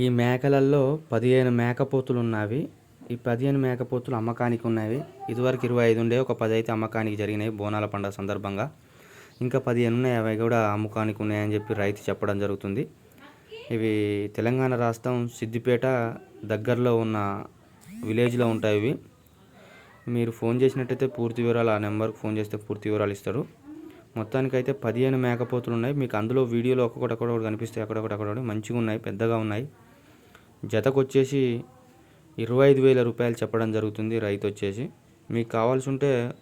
ఈ మేకలల్లో పదిహేను మేకపోతులు ఉన్నవి ఈ పదిహేను మేకపోతులు అమ్మకానికి ఉన్నవి ఇదివరకు ఇరవై ఐదు ఉండే ఒక పది అయితే అమ్మకానికి జరిగినాయి బోనాల పండుగ సందర్భంగా. ఇంకా పదిహేను ఉన్నాయి అవి కూడా అమ్మకానికి ఉన్నాయని చెప్పి రైతు చెప్పడం జరుగుతుంది. ఇవి తెలంగాణ రాష్ట్రం సిద్దిపేట దగ్గరలో ఉన్న విలేజ్లో ఉంటాయి ఇవి. మీరు ఫోన్ చేసినట్టయితే పూర్తి వివరాలు ఆ నెంబర్కి ఫోన్ చేస్తే పూర్తి వివరాలు ఇస్తారు. మొత్తానికైతే పదిహేను మేకపోతులు ఉన్నాయి మీకు అందులో వీడియోలో ఒక్కొక్కటి అక్కడ కనిపిస్తాయి అక్కడొకటి అక్కడ మంచిగా ఉన్నాయి పెద్దగా ఉన్నాయి. జతకు వచ్చేసి ఇరవై ఐదు వేల రూపాయలు చెప్పడం జరుగుతుంది రైతు వచ్చేసి మీకు కావాల్సి ఉంటే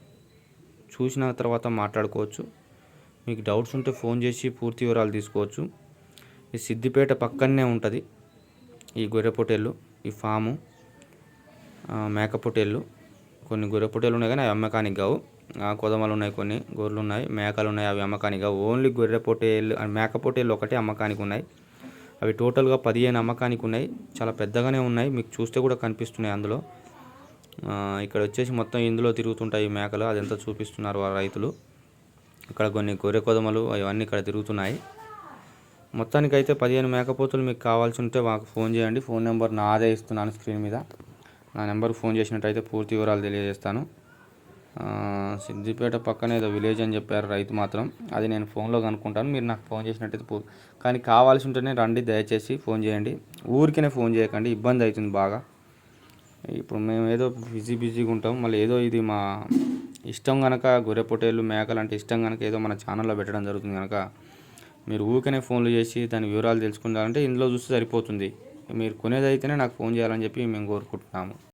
చూసిన తర్వాత మాట్లాడుకోవచ్చు. మీకు డౌట్స్ ఉంటే ఫోన్ చేసి పూర్తి వివరాలు తీసుకోవచ్చు. ఈ సిద్దిపేట పక్కనే ఉంటుంది ఈ గొర్రె పొట్టేళ్ళు ఈ ఫాము మేక పొట్టేళ్ళు కొన్ని గొర్రె పొట్టేలు ఉన్నాయి కానీ అవి అమ్మకానికి కావు. ఆ, కొదమలు ఉన్నాయి కొన్ని గొర్రెలు ఉన్నాయి మేకలు ఉన్నాయి అవి అమ్మకానికి కావు. ఓన్లీ గొర్రె పొట్టేళ్ళు మేక పొట్టేళ్ళు ఒకటే అమ్మకానికి ఉన్నాయి అవి టోటల్గా పదిహేను అమ్మకానికి ఉన్నాయి. చాలా పెద్దగానే ఉన్నాయి. మీకు చూస్తే కూడా కనిపిస్తున్నాయి అందులో. ఇక్కడ వచ్చేసి మొత్తం ఇందులో తిరుగుతుంటాయి ఈ మేకలు. అదంతా చూపిస్తున్నారు ఆ రైతులు. ఇక్కడ కొన్ని గొర్రె కొదమలు అవన్నీ ఇక్కడ తిరుగుతున్నాయి. మొత్తానికి అయితే పదిహేను మేకపోతులు మీకు కావాల్సి ఉంటే మాకు ఫోన్ చేయండి. ఫోన్ నెంబర్ నాదే ఇస్తున్నాను స్క్రీన్ మీద. నా నెంబర్కి ఫోన్ చేసినట్టయితే పూర్తి వివరాలు తెలియజేస్తాను. సిద్దిపేట పక్కన ఏదో విలేజ్ అని చెప్పారు రైతు మాత్రం. అది నేను ఫోన్లో కనుక్కుంటాను. మీరు నాకు ఫోన్ చేసినట్టయితే పో కానీ కావాల్సి ఉంటేనే రండి దయచేసి ఫోన్ చేయండి. ఊరికనే ఫోన్ చేయకండి ఇబ్బంది అవుతుంది బాగా. ఇప్పుడు మేము ఏదో బిజీ బిజీగా ఉంటాం. మళ్ళీ ఏదో ఇది మా ఇష్టం కనుక గొర్రె పొట్టేళ్ళు మేకలు అంటే ఇష్టం కనుక ఏదో మన ఛానల్లో పెట్టడం జరుగుతుంది కనుక మీరు ఊరికనే ఫోన్లు చేసి దాని వివరాలు తెలుసుకుంటారంటే ఇందులో చూస్తే సరిపోతుంది. మీరు కొనేదైతేనే నాకు ఫోన్ చేయాలని చెప్పి మేము కోరుకుంటున్నాము.